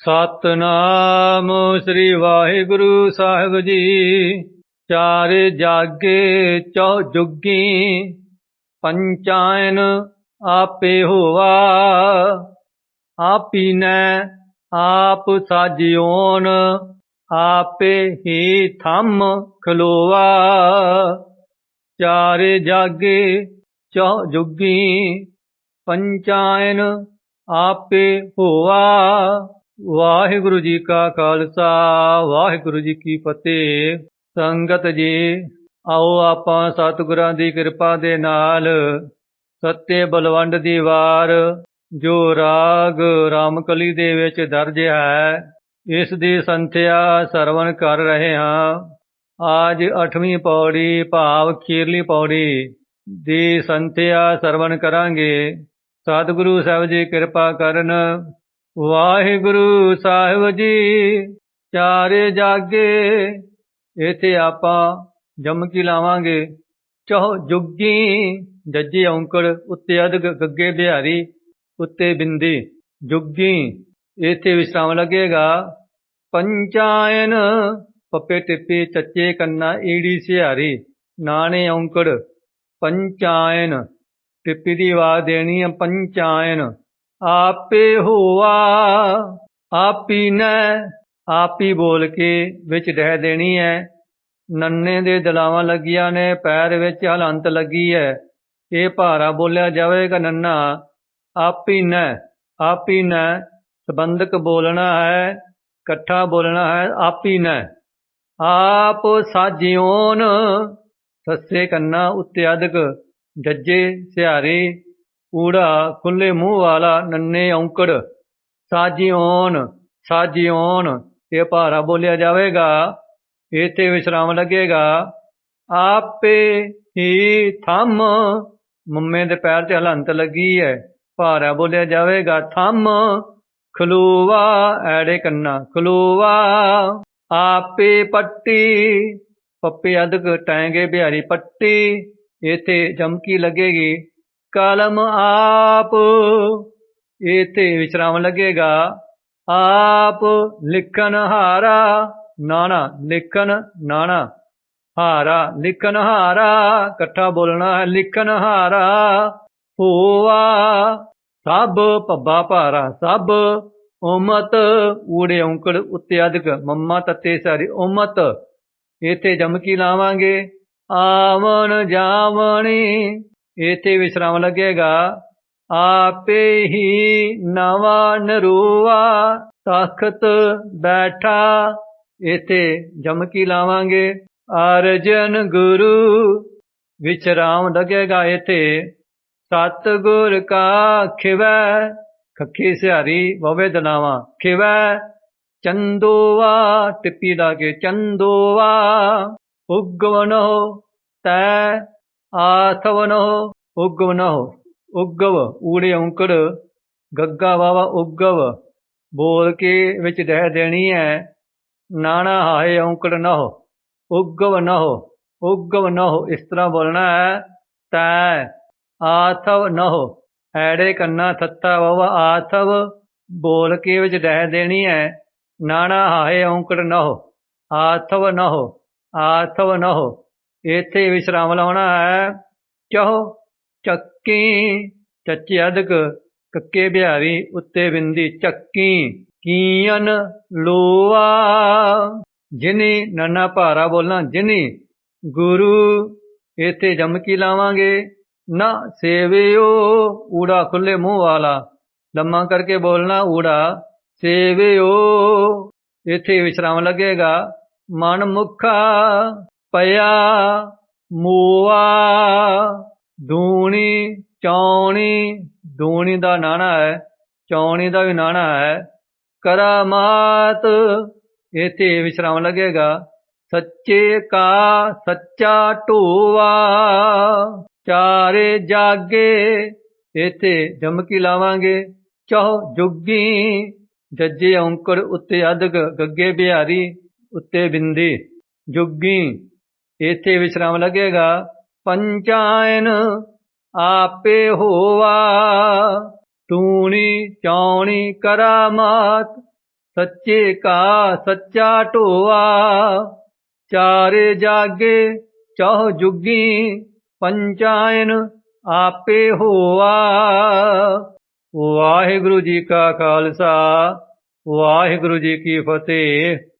ਸਤਨਾਮ ਸ੍ਰੀ ਵਾਹਿਗੁਰੂ ਸਾਹਿਬ ਜੀ। ਚਾਰ ਜਾਗੇ ਚੌ ਜੁਗੀ, ਪੰਚਾਇਨ ਆਪੇ ਹੋਵਾ ਆਪੀਨੈ ਆਪ ਸਾਜਿਓਨ, ਆਪੇ ਹੀ ਥੰਮ ਖਲੋਵਾ ਚਾਰ ਜਾਗੇ ਚੌ ਜੁਗੀ, ਪੰਚਾਇਨ ਆਪੇ ਹੋਵਾ ਵਾਹਿਗੁਰੂ ਜੀ ਕਾ ਖਾਲਸਾ, ਵਾਹਿਗੁਰੂ ਜੀ ਕੀ ਫਤਿਹ। ਸੰਗਤ ਜੀ, ਆਓ ਆਪਾਂ ਸਤਿਗੁਰਾਂ ਦੀ ਕਿਰਪਾ ਦੇ ਨਾਲ ਸੱਤੇ ਬਲਵੰਡ ਦੀ ਵਾਰ, ਜੋ ਰਾਗ ਰਾਮਕਲੀ ਦੇ ਵਿੱਚ ਦਰਜ ਹੈ, ਇਸ ਦੀ ਸੰਥਿਆ ਸਰਵਣ ਕਰ ਰਹੇ ਹਾਂ। ਅੱਜ 8ਵੀਂ ਪੌੜੀ, ਭਾਵ ਖੀਰਲੀ ਪੌੜੀ ਦੀ ਸੰਥਿਆ ਸਰਵਣ ਕਰਾਂਗੇ। ਸਤਿਗੁਰੂ ਸਾਹਿਬ ਜੀ ਕਿਰਪਾ ਕਰਨ ਵਾਹਿਗੁਰੂ ਸਾਹਿਬ ਜੀ, ਚਾਰੇ ਜਾਗੇ, ਇਥੇ ਆਪਾਂ ਜਮਕੀ ਲਾਵਾਂਗੇ। ਚਹੁ ਜੁਗੀ, ਜੱਜੀ ਔਂਕੜ, ਉੱਤੇ ਅਧਗ ਗੱਗੇ ਬਿਹਾਰੀ, ਉੱਤੇ ਬਿੰਦੀ। ਜੁਗੀ, ਇਥੇ ਵਿਸਰਾਮ ਲੱਗੇਗਾ। ਪੰਚਾਇਨ, ਪੱਪੇ ਟਿੱਪੇ, ਚੱਚੇ ਕੰਨਾ, ਈੜੀ ਸਿਹਾਰੀ, ਨਾਣੇ ਔਂਕੜ। ਪੰਚਾਇਨ, ਟਿੱਪੀ ਦੀ ਆਵਾਜ਼ ਦੇਣੀ ਹੈ ਪੰਚਾਇਨ। ਆਪੇ ਹੋਆ ਆਪੀਨੈ ਆਪੀ ਬੋਲ ਕੇ ਵਿੱਚ ਡਹਿ ਦੇਣੀ ਹੈ ਨੰਨੇ ਦੇ ਦਲਾਵਾਂ ਲੱਗੀਆਂ ਨੇ, ਪੈਰ ਵਿੱਚ ਹਲੰਤ ਲੱਗੀ ਹੈ ਇਹ ਭਾਰਾ ਬੋਲਿਆ ਜਾਵੇਗਾ ਨੰਨਾ ਆਪੀਨੈ ਆਪੀਨੈ ਸੰਬੰਧਕ ਬੋਲਣਾ ਹੈ, ਇਕੱਠਾ ਬੋਲਣਾ ਹੈ ਆਪੀਨੈ ਆਪ ਸਾਜਿਓਨ, ਸੱਸੇ ਕੰਨਾ ਉੱਤੇ ਅਧਕ ਜੱਜੇ ਸਿਹਾਰੇ ਊੜਾ ਖੁੱਲੇ ਮੂੰਹ ਵਾਲਾ ਨੰਨੇ ਔਂਕੜ, ਸਾਜਿਓਨ ਸਾਜਿਓਨ, ਇਹ ਭਾਰਾ ਬੋਲਿਆ ਜਾਵੇਗਾ ਇਥੇ ਵਿਸਰਾਮ ਲੱਗੇਗਾ। ਆਪੇ ਹੀ ਥੰਮ, ਮੰਮੇ ਦੇ ਪੈਰ ਤੇ ਹਲੰਤ ਲੱਗੀ ਹੈ ਭਾਰਾ ਬੋਲਿਆ ਜਾਵੇਗਾ, ਥੰਮ ਖਲੂਵਾ ਐੜੇ ਕੰਨਾ ਖਲੂਵਾ ਆਪੇ ਪੱਟੀ, ਪੱਪੇ ਅਦਕ ਟਾਂਗੇ ਬਿਹਾਰੀ ਪੱਟੀ ਇਥੇ ਚਮਕੀ ਲੱਗੇਗੀ। ਕਲਮ ਆਪ। ਇਥੇ ਵਿਸਰਾਮ ਲੱਗੇਗਾ। ਆਪ ਲਿਖਨ ਹਾਰਾ, ਨਾਣਾ ਲਿਖਨ ਨਾਣਾ। ਹਾਰਾ ਲਿਖਨ ਹਾਰਾ, ਇਕੱਠਾ ਬੋਲਣਾ ਹੈ ਲਿਖਨ ਹਾਰਾ। ਹੋਵਾ ਸਭ ਪੱਬਾ ਭਾਰਾ, ਸਭ ਉਮਤ ਊੜੇ ਔਂਕੜ ਉੱਤੇ ਅਧਿਕ, ਮੰਮਾ ਤੱਤੇ ਸਾਰੀ ਉਮਤ। ਇਥੇ ਜਮਕੀ ਲਾਵਾਂਗੇ? ਆਵਣ ਜਾਵਣੀ। ਇਥੇ ਵਿਸਰਾਮ ਲੱਗੇਗਾ। ਆਪੇ ਹੀ ਨਵਾ ਨਰੂਆ ਤਖਤ ਬੈਠਾ। ਇਥੇ ਜਮਕੀ ਲਾਵਾਂਗੇ? ਅਰਜਨ ਗੁਰੂ ਵਿਚਰਾਮ ਲੱਗੇਗਾ ਇਥੇ। ਸਤਗੁਰ ਕਾ ਖਿਵੈ, ਖੱਖੀ ਸਿਹਾਰੀ ਵਵੇ ਦਨਾਵਾ ਖਿਵੈ ਚੰਦੋਵਾ ਟਿੱਪੀ ਲਾ ਕੇ ਚੰਦੋਵਾ ਉਗਵਨੋ ਤੈ ਆਥਵਨੋ ਉਗਵਨੋ ਉਗਵ ਊੜੇ ਔਂਕੜ ਗੱਗਾ ਵਾਵਾ ਉਗਵ ਬੋਲ ਕੇ ਵਿੱਚ ਡਹਿ ਦੇਣੀ ਹੈ ਨਾਣਾ ਹਾਏ ਔਂਕੜ ਨਹੁ ਉਗਵ ਨਹੁ ਉਗਵ ਨਹੁ ਇਸ ਤਰ੍ਹਾਂ ਬੋਲਣਾ ਹੈ ਤੈ ਆਥਵ ਨਹੁ ਐੜੇ ਕੰਨਾ ਥੱਤਾ ਵਾਵਾ ਆਥਵ ਬੋਲ ਕੇ ਵਿੱਚ ਡਹਿ ਦੇਣੀ ਹੈ ਨਾਣਾ ਹਾਏ ਔਂਕੜ ਨਹੁ ਆਥਵ ਨਹੁ ਆਥਵ ਨਹੁ ਇੱਥੇ ਵਿਸਰਾਮ ਲਾਉਣਾ ਹੈ। ਚਹੁ ਚੱਕੀ, ਚੱਚੇ ਅਧਕ, ਕੱਕੇ ਬਿਹਾਰੀ ਉੱਤੇ ਬਿੰਦੀ ਚੱਕੀ। ਕੀਨ ਲੋਆ? ਜਿਨੀ ਨਨਾ ਭਾਰਾ ਬੋਲਣਾ, ਜਿਨੀ ਗੁਰੂ ਇੱਥੇ ਜਮਕੀ ਲਾਵਾਂਗੇ? ਨਾ ਸੇਵਿਓ, ਊੜਾ ਖੁੱਲੇ ਮੂੰਹ ਵਾਲਾ। ਲੰਮਾ ਕਰਕੇ ਬੋਲਣਾ, ਊੜਾ ਸੇਵਿਓ। ਇੱਥੇ ਵਿਸਰਾਮ ਲੱਗੇਗਾ, ਮਨ ਮੁਖਾ। ਪਿਆ, ਮੋਆ, ਦੂਣੀ, ਚੌਣੀ, ਦੂਣੀ ਦਾ ਨਾਣਾ ਹੈ, ਚੌਣੀ ਦਾ ਵੀ ਨਾਣਾ ਹੈ। ਕਰਾਮਾਤ ਇਥੇ ਵਿਸਰਾਮ ਲੱਗੇਗਾ। ਸੱਚੇ ਕਾ, ਸੱਚਾ ਢੋਵਾ ਚਾਰੇ ਜਾਗੇ ਇਥੇ ਜਮਕੀ ਲਾਵਾਂਗੇ। ਚਹੁ ਜੁਗੀ, ਜੱਜੇ ਔਂਕੜ ਉੱਤੇ ਅਧਗ ਗੱਗੇ ਬਿਹਾਰੀ ਉੱਤੇ ਬਿੰਦੀ। ਜੁਗੀ ਇਥੇ ਵਿਸਰਾਮ ਲੱਗੇਗਾ। ਪੰਚਾਇਨ ਆਪੇ ਹੋਵਾ। ਤੂਣੀ ਚੌਣੀ ਕਰਾਮਾਤ, ਸੱਚੇ ਕਾ ਸੱਚਾ ਢੋਆ। ਚਾਰੇ ਜਾਗੇ ਚੌ ਜੁਗੀ, ਪੰਚਾਇਨ ਆਪੇ ਹੋਵਾ। ਵਾਹਿਗੁਰੂ ਜੀ ਕਾ ਖਾਲਸਾ, ਵਾਹਿਗੁਰੂ ਜੀ ਕੀ ਫਤਿਹ।